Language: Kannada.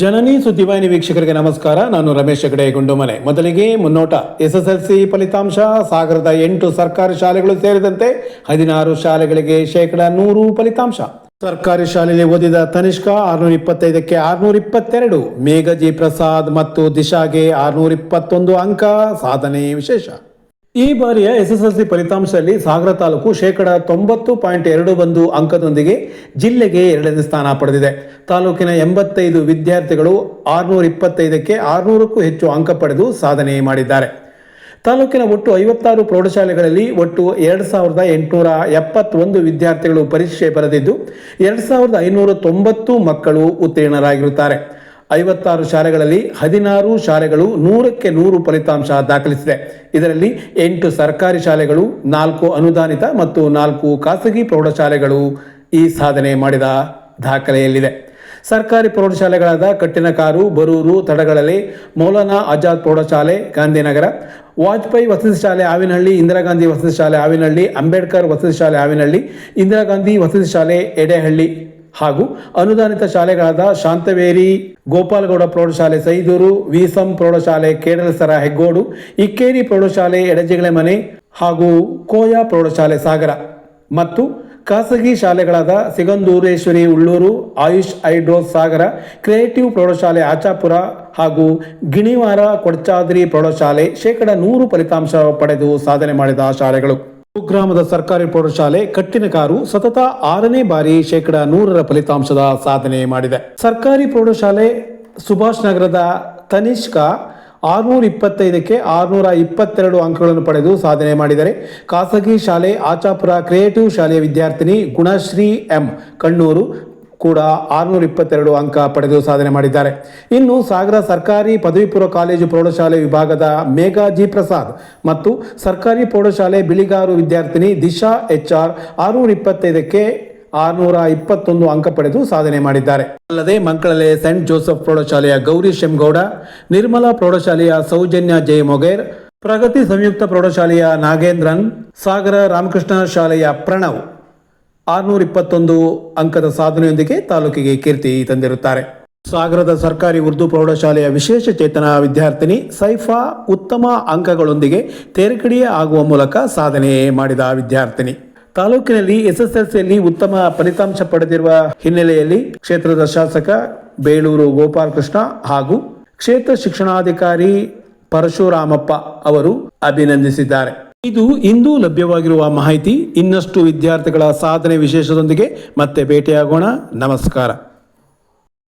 ಜನನಿ ಸುದ್ದಿವಾಹಿನಿ ವೀಕ್ಷಕರಿಗೆ ನಮಸ್ಕಾರ. ನಾನು ರಮೇಶ್ ಹೆಗಡೆ ಗುಂಡುಮನೆ ಮೊದಲಿಗೆ ಮುನ್ನೋಟ. ಎಸ್ಎಸ್ಎಲ್ಸಿ ಫಲಿತಾಂಶ, ಸಾಗರದ ಎಂಟು ಸರ್ಕಾರಿ ಶಾಲೆಗಳು ಸೇರಿದಂತೆ ಹದಿನಾರು ಶಾಲೆಗಳಿಗೆ ಶೇಕಡ ನೂರು ಫಲಿತಾಂಶ. ಸರ್ಕಾರಿ ಶಾಲೆಯಲ್ಲಿ ಓದಿದ ತನಿಷ್ಕ ಆರುನೂರ ಇಪ್ಪತ್ತೈದಕ್ಕೆ ಆರ್ನೂರ ಇಪ್ಪತ್ತೆರಡು. ಮೇಘಜಿ ಪ್ರಸಾದ್ ಮತ್ತು ದಿಶಾಗೆ ಆರ್ನೂರ ಇಪ್ಪತ್ತೊಂದು ಅಂಕ. ಸಾಧನೆ ವಿಶೇಷ. ಈ ಬಾರಿಯ ಎಸ್ಎಸ್ಎಲ್ಸಿ ಫಲಿತಾಂಶದಲ್ಲಿ ಸಾಗರ ತಾಲೂಕು ಶೇಕಡ ತೊಂಬತ್ತು ಪಾಯಿಂಟ್ ಎರಡು ಒಂದು ಅಂಕದೊಂದಿಗೆ ಜಿಲ್ಲೆಗೆ ಎರಡನೇ ಸ್ಥಾನ ಪಡೆದಿದೆ. ತಾಲೂಕಿನ ಎಂಬತ್ತೈದು ವಿದ್ಯಾರ್ಥಿಗಳು ಆರುನೂರ ಇಪ್ಪತ್ತೈದಕ್ಕೆ ಆರುನೂರಕ್ಕೂ ಹೆಚ್ಚು ಅಂಕ ಪಡೆದು ಸಾಧನೆ ಮಾಡಿದ್ದಾರೆ. ತಾಲೂಕಿನ ಒಟ್ಟು ಐವತ್ತಾರು ಪ್ರೌಢಶಾಲೆಗಳಲ್ಲಿ ಒಟ್ಟು ಎರಡು ಸಾವಿರದ ಎಂಟುನೂರ ಎಪ್ಪತ್ತೊಂದು ವಿದ್ಯಾರ್ಥಿಗಳು ಪರೀಕ್ಷೆ ಬರೆದಿದ್ದು, ಎರಡು ಸಾವಿರದ ಐನೂರ ತೊಂಬತ್ತು ಮಕ್ಕಳು ಉತ್ತೀರ್ಣರಾಗಿರುತ್ತಾರೆ. ಐವತ್ತಾರು ಶಾಲೆಗಳಲ್ಲಿ ಹದಿನಾರು ಶಾಲೆಗಳು ನೂರಕ್ಕೆ ನೂರು ಫಲಿತಾಂಶ ದಾಖಲಿಸಿದೆ. ಇದರಲ್ಲಿ ಎಂಟು ಸರ್ಕಾರಿ ಶಾಲೆಗಳು, ನಾಲ್ಕು ಅನುದಾನಿತ ಮತ್ತು ನಾಲ್ಕು ಖಾಸಗಿ ಪ್ರೌಢಶಾಲೆಗಳು ಈ ಸಾಧನೆ ಮಾಡಿದ ದಾಖಲೆಯಲ್ಲಿದೆ. ಸರ್ಕಾರಿ ಪ್ರೌಢಶಾಲೆಗಳಾದ ಕಟ್ಟಿನಕಾರು, ಬರೂರು ತಡಗಳಲ್ಲಿ ಮೌಲಾನಾ ಆಜಾದ್ ಪ್ರೌಢಶಾಲೆ, ಗಾಂಧಿನಗರ, ವಾಜಪೇಯಿ ವಸತಿ ಶಾಲೆ ಆವಿನಹಳ್ಳಿ, ಇಂದಿರಾ ಗಾಂಧಿ ವಸತಿ ಶಾಲೆ ಆವಿನಹಳ್ಳಿ, ಅಂಬೇಡ್ಕರ್ ವಸತಿ ಶಾಲೆ ಆವಿನಹಳ್ಳಿ, ಇಂದಿರಾ ಗಾಂಧಿ ವಸತಿ ಶಾಲೆ ಎಡೆಹಳ್ಳಿ ಹಾಗೂ ಅನುದಾನಿತ ಶಾಲೆಗಳಾದ ಶಾಂತವೇರಿ, ಗೋಪಾಲಗೌಡ ಪ್ರೌಢಶಾಲೆ ಸೈದೂರು, ವಿಸಂ ಪ್ರೌಢಶಾಲೆ ಕೇಡಲಸರ ಹೆಗ್ಗೋಡು, ಇಕ್ಕೇರಿ ಪ್ರೌಢಶಾಲೆ ಎಡಜಿಗಳೆ ಮನೆ ಹಾಗೂ ಕೋಯ ಪ್ರೌಢಶಾಲೆ ಸಾಗರ ಮತ್ತು ಖಾಸಗಿ ಶಾಲೆಗಳಾದ ಸಿಗಂದೂರೇಶ್ವರಿ, ಉಳ್ಳೂರು, ಆಯುಷ್ ಐಡ್ರೋಸ್ ಸಾಗರ, ಕ್ರಿಯೇಟಿವ್ ಪ್ರೌಢಶಾಲೆ ಆಚಾಪುರ ಹಾಗೂ ಗಿಣಿವಾರ ಕೊಡಚಾದ್ರಿ ಪ್ರೌಢಶಾಲೆ ಶೇಕಡ ನೂರು ಫಲಿತಾಂಶ ಪಡೆದು ಸಾಧನೆ ಮಾಡಿದ ಶಾಲೆಗಳು. ಕುಗ್ರಾಮದ ಸರ್ಕಾರಿ ಪ್ರೌಢಶಾಲೆ ಕಟ್ಟಿನ ಕಾರು ಸತತ ಆರನೇ ಬಾರಿ ಶೇಕಡ ನೂರರ ಫಲಿತಾಂಶದ ಸಾಧನೆ ಮಾಡಿದೆ. ಸರ್ಕಾರಿ ಪ್ರೌಢಶಾಲೆ ಸುಭಾಷ್ ನಗರದ ತನಿಷ್ಕ ಆರುನೂರ ಇಪ್ಪತ್ತೈದಕ್ಕೆ ಆರುನೂರ ಇಪ್ಪತ್ತೆರಡು ಅಂಕಗಳನ್ನು ಪಡೆದು ಸಾಧನೆ ಮಾಡಿದರೆ ಖಾಸಗಿ ಶಾಲೆ ಆಚಾಪುರ ಕ್ರಿಯೇಟಿವ್ ಶಾಲೆಯ ವಿದ್ಯಾರ್ಥಿನಿ ಗುಣಶ್ರೀ ಎಂ ಕಣ್ಣೂರು ಕೂಡ ಆರುನೂರ ಇಪ್ಪತ್ತೆರಡು ಅಂಕ ಪಡೆದು ಸಾಧನೆ ಮಾಡಿದ್ದಾರೆ. ಇನ್ನು ಸಾಗರ ಸರ್ಕಾರಿ ಪದವಿ ಪೂರ್ವ ಕಾಲೇಜು ಪ್ರೌಢಶಾಲೆ ವಿಭಾಗದ ಮೇಘಾ ಜಿ ಪ್ರಸಾದ್ ಮತ್ತು ಸರ್ಕಾರಿ ಪ್ರೌಢಶಾಲೆ ಬಿಳಿಗಾರು ವಿದ್ಯಾರ್ಥಿನಿ ದಿಶಾ ಎಚ್ ಆರ್ ಆರುನೂರ ಇಪ್ಪತ್ತೈದಕ್ಕೆ ಆರುನೂರ ಇಪ್ಪತ್ತೊಂದು ಅಂಕ ಪಡೆದು ಸಾಧನೆ ಮಾಡಿದ್ದಾರೆ. ಅಲ್ಲದೆ ಮಂಕಳಲೆ ಸೆಂಟ್ ಜೋಸೆಫ್ ಪ್ರೌಢಶಾಲೆಯ ಗೌರಿ ಶೆಂಗೌಡ ನಿರ್ಮಲಾ ಪ್ರೌಢಶಾಲೆಯ ಸೌಜನ್ಯ ಜಯ ಮೊಗೇರ್, ಪ್ರಗತಿ ಸಂಯುಕ್ತ ಪ್ರೌಢಶಾಲೆಯ ನಾಗೇಂದ್ರನ್, ಸಾಗರ ರಾಮಕೃಷ್ಣ ಶಾಲೆಯ ಪ್ರಣವ್. ಆರುನೂರ ಇಪ್ಪತ್ತೊಂದು ಅಂಕದ ಸಾಧನೆಯೊಂದಿಗೆ ತಾಲೂಕಿಗೆ ಕೀರ್ತಿ ತಂದಿರುತ್ತಾರೆ. ಸಾಗರದ ಸರ್ಕಾರಿ ಉರ್ದು ಪ್ರೌಢಶಾಲೆಯ ವಿಶೇಷ ಚೇತನ ವಿದ್ಯಾರ್ಥಿನಿ ಸೈಫಾ ಉತ್ತಮ ಅಂಕಗಳೊಂದಿಗೆ ತೇರ್ಗಡಿಯೇ ಆಗುವ ಮೂಲಕ ಸಾಧನೆ ಮಾಡಿದ ವಿದ್ಯಾರ್ಥಿನಿ. ತಾಲೂಕಿನಲ್ಲಿ ಎಸ್ಎಸ್ಎಲ್ಸಿಯಲ್ಲಿ ಉತ್ತಮ ಫಲಿತಾಂಶ ಪಡೆದಿರುವ ಹಿನ್ನೆಲೆಯಲ್ಲಿ ಕ್ಷೇತ್ರದ ಶಾಸಕ ಬೇಳೂರು ಗೋಪಾಲಕೃಷ್ಣ ಹಾಗೂ ಕ್ಷೇತ್ರ ಶಿಕ್ಷಣಾಧಿಕಾರಿ ಪರಶುರಾಮಪ್ಪ ಅವರು ಅಭಿನಂದಿಸಿದ್ದಾರೆ. ಇದು ಇಂದು ಲಭ್ಯವಾಗಿರುವ ಮಾಹಿತಿ ಇನ್ನಷ್ಟು ವಿದ್ಯಾರ್ಥಿಗಳ ಸಾಧನೆ ವಿಶೇಷದೊಂದಿಗೆ ಮತ್ತೆ ಭೇಟಿಯಾಗೋಣ. ನಮಸ್ಕಾರ.